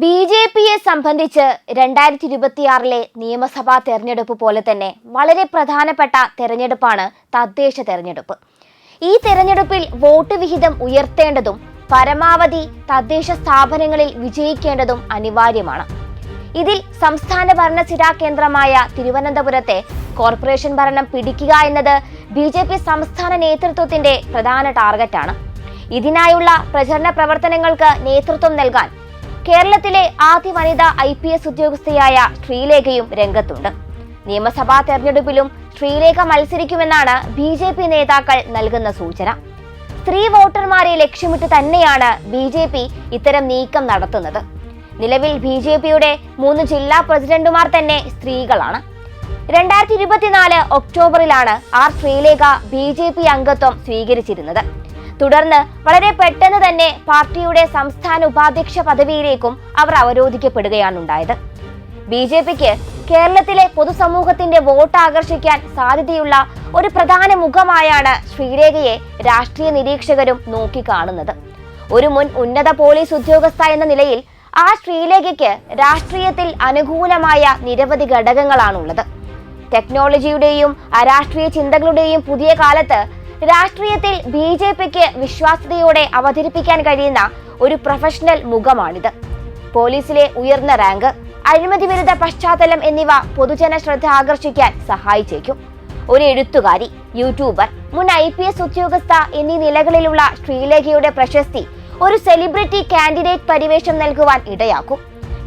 B J പിയെ സംബന്ധിച്ച് രണ്ടായിരത്തി ഇരുപത്തിയാറിലെ നിയമസഭാ തെരഞ്ഞെടുപ്പ് പോലെ തന്നെ വളരെ പ്രധാനപ്പെട്ട തെരഞ്ഞെടുപ്പാണ് തദ്ദേശ തെരഞ്ഞെടുപ്പ്. ഈ തെരഞ്ഞെടുപ്പിൽ വോട്ട് വിഹിതം ഉയർത്തേണ്ടതും പരമാവധി തദ്ദേശ സ്ഥാപനങ്ങളിൽ വിജയിക്കേണ്ടതും അനിവാര്യമാണ്. ഇതിൽ സംസ്ഥാന ഭരണസിരാ കേന്ദ്രമായ തിരുവനന്തപുരത്തെ കോർപ്പറേഷൻ ഭരണം പിടിക്കുക എന്നത് ബി ജെ പി സംസ്ഥാന നേതൃത്വത്തിന്റെ പ്രധാന ടാർഗറ്റാണ്. ഇതിനായുള്ള പ്രചരണ പ്രവർത്തനങ്ങൾക്ക് നേതൃത്വം നൽകാൻ കേരളത്തിലെ ആദ്യ വനിതാ ഐ പി എസ് ഉദ്യോഗസ്ഥയായ ശ്രീലേഖയും രംഗത്തുണ്ട്. നിയമസഭാ തെരഞ്ഞെടുപ്പിലും ശ്രീലേഖ മത്സരിക്കുമെന്നാണ് ബി ജെ പി നേതാക്കൾ നൽകുന്ന സൂചന. സ്ത്രീ വോട്ടർമാരെ ലക്ഷ്യമിട്ട് തന്നെയാണ് ബി ജെ പി ഇത്തരം നീക്കം നടത്തുന്നത്. നിലവിൽ ബി ജെ പിയുടെ മൂന്ന് ജില്ലാ പ്രസിഡന്റുമാർ തന്നെ സ്ത്രീകളാണ്. രണ്ടായിരത്തി ഇരുപത്തിനാല് ഒക്ടോബറിലാണ് R Sreelekha B J P അംഗത്വം സ്വീകരിച്ചിരുന്നത്. തുടർന്ന് വളരെ പെട്ടെന്ന് തന്നെ പാർട്ടിയുടെ സംസ്ഥാന ഉപാധ്യക്ഷ പദവിയിലേക്കും അവർ അവരോധിക്കപ്പെടുകയാണുണ്ടായത്. ബി ജെ പിക്ക് കേരളത്തിലെ പൊതുസമൂഹത്തിന്റെ വോട്ട് ആകർഷിക്കാൻ സാധ്യതയുള്ള ഒരു പ്രധാന മുഖമായാണ് ശ്രീരേഖയെ രാഷ്ട്രീയ നിരീക്ഷകരും നോക്കിക്കാണുന്നത്. ഒരു മുൻ ഉന്നത പോലീസ് ഉദ്യോഗസ്ഥ എന്ന നിലയിൽ ആ ശ്രീലേഖയ്ക്ക് രാഷ്ട്രീയത്തിൽ അനുകൂലമായ നിരവധി ഘടകങ്ങളാണുള്ളത്. ടെക്നോളജിയുടെയും അരാഷ്ട്രീയ ചിന്തകളുടെയും പുതിയ കാലത്ത് രാഷ്ട്രീയത്തിൽ ബി ജെ പിക്ക് വിശ്വാസ്യതയോടെ അവതരിപ്പിക്കാൻ കഴിയുന്ന ഒരു പ്രൊഫഷണൽ മുഖമാണിത്. പോലീസിലെ ഉയർന്ന റാങ്ക് അഴിമതി വിരുദ്ധ പശ്ചാത്തലം എന്നിവ പൊതുജന ശ്രദ്ധ ആകർഷിക്കാൻ സഹായിച്ചേക്കും. ഒരു എഴുത്തുകാരി യൂട്യൂബർ മുൻ ഐ പി എസ് ഉദ്യോഗസ്ഥ എന്നീ നിലകളിലുള്ള ശ്രീലേഖയുടെ പ്രശസ്തി ഒരു സെലിബ്രിറ്റി കാൻഡിഡേറ്റ് പരിവേഷം നൽകുവാൻ ഇടയാക്കും.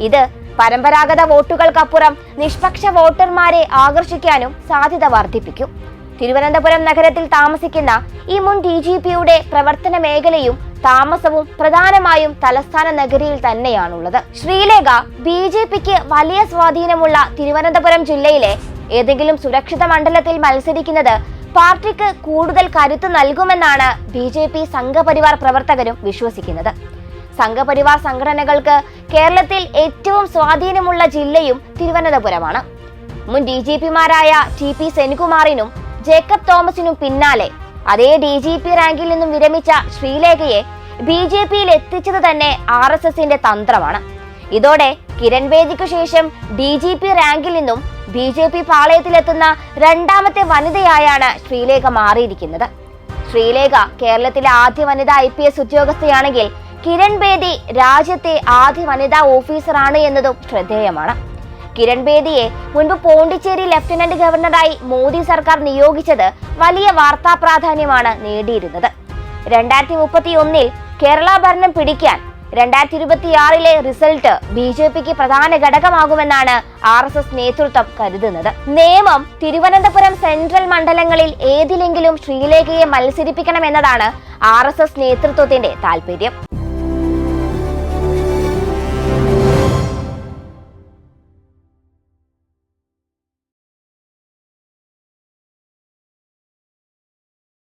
ഇത് പരമ്പരാഗത വോട്ടുകൾക്കപ്പുറം നിഷ്പക്ഷ വോട്ടർമാരെ ആകർഷിക്കാനും സാധ്യത വർദ്ധിപ്പിക്കും. തിരുവനന്തപുരം നഗരത്തിൽ താമസിക്കുന്ന ഈ മുൻ ഡി ജി പിയുടെ പ്രവർത്തന മേഖലയും താമസവും പ്രധാനമായും തലസ്ഥാന നഗരിയിൽ തന്നെയാണുള്ളത്. ശ്രീലേഖ ബി ജെ പിക്ക് വലിയ സ്വാധീനമുള്ള തിരുവനന്തപുരം ജില്ലയിലെ ഏതെങ്കിലും സുരക്ഷിത മണ്ഡലത്തിൽ മത്സരിക്കുന്നത് പാർട്ടിക്ക് കൂടുതൽ കരുത്ത് നൽകുമെന്നാണ് ബി ജെ പി സംഘപരിവാർ പ്രവർത്തകരും വിശ്വസിക്കുന്നത്. സംഘപരിവാർ സംഘടനകൾക്ക് കേരളത്തിൽ ഏറ്റവും സ്വാധീനമുള്ള ജില്ലയും തിരുവനന്തപുരമാണ്. മുൻ ഡി ജി പിമാരായ ടി പി സെൻകുമാറിനും ജേക്കബ് തോമസിനു പിന്നാലെ. അതേ ഡി ജി പി റാങ്കിൽ നിന്നും വിരമിച്ച ശ്രീലേഖയെ ബി ജെ പിയിൽ എത്തിച്ചത് തന്നെ ആർ എസ് എസിന്റെ തന്ത്രമാണ്. ഇതോടെ കിരൺ ബേദിക്കു ശേഷം ഡി ജി പി റാങ്കിൽ നിന്നും ബി ജെ പി പാളയത്തിലെത്തുന്ന രണ്ടാമത്തെ വനിതയായാണ് ശ്രീലേഖ മാറിയിരിക്കുന്നത്. ശ്രീലേഖ കേരളത്തിലെ ആദ്യ വനിതാ ഐ പി എസ് ഉദ്യോഗസ്ഥയാണെങ്കിൽ കിരൺ ബേദി രാജ്യത്തെ ആദ്യ വനിതാ ഓഫീസറാണ് എന്നതും ശ്രദ്ധേയമാണ്. കിരൺ ബേദിയെ മുൻപ് പോണ്ടിച്ചേരി ലഫ്റ്റനന്റ് ഗവർണറായി മോദി സർക്കാർ നിയോഗിച്ചത് വലിയ വാർത്താ പ്രാധാന്യമാണ് നേടിയിരുന്നത്. രണ്ടായിരത്തി മുപ്പത്തി ഒന്നിൽ കേരള ഭരണം പിടിക്കാൻ രണ്ടായിരത്തി ഇരുപത്തിയാറിലെ റിസൾട്ട് ബി ജെ പിക്ക് പ്രധാന ഘടകമാകുമെന്നാണ് ആർ എസ് എസ് നേതൃത്വം കരുതുന്നത്. നിയമം തിരുവനന്തപുരം സെൻട്രൽ മണ്ഡലങ്ങളിൽ ഏതിലെങ്കിലും ശ്രീലേഖയെ മത്സരിപ്പിക്കണമെന്നതാണ് ആർ എസ് എസ് നേതൃത്വത്തിന്റെ താല്പര്യം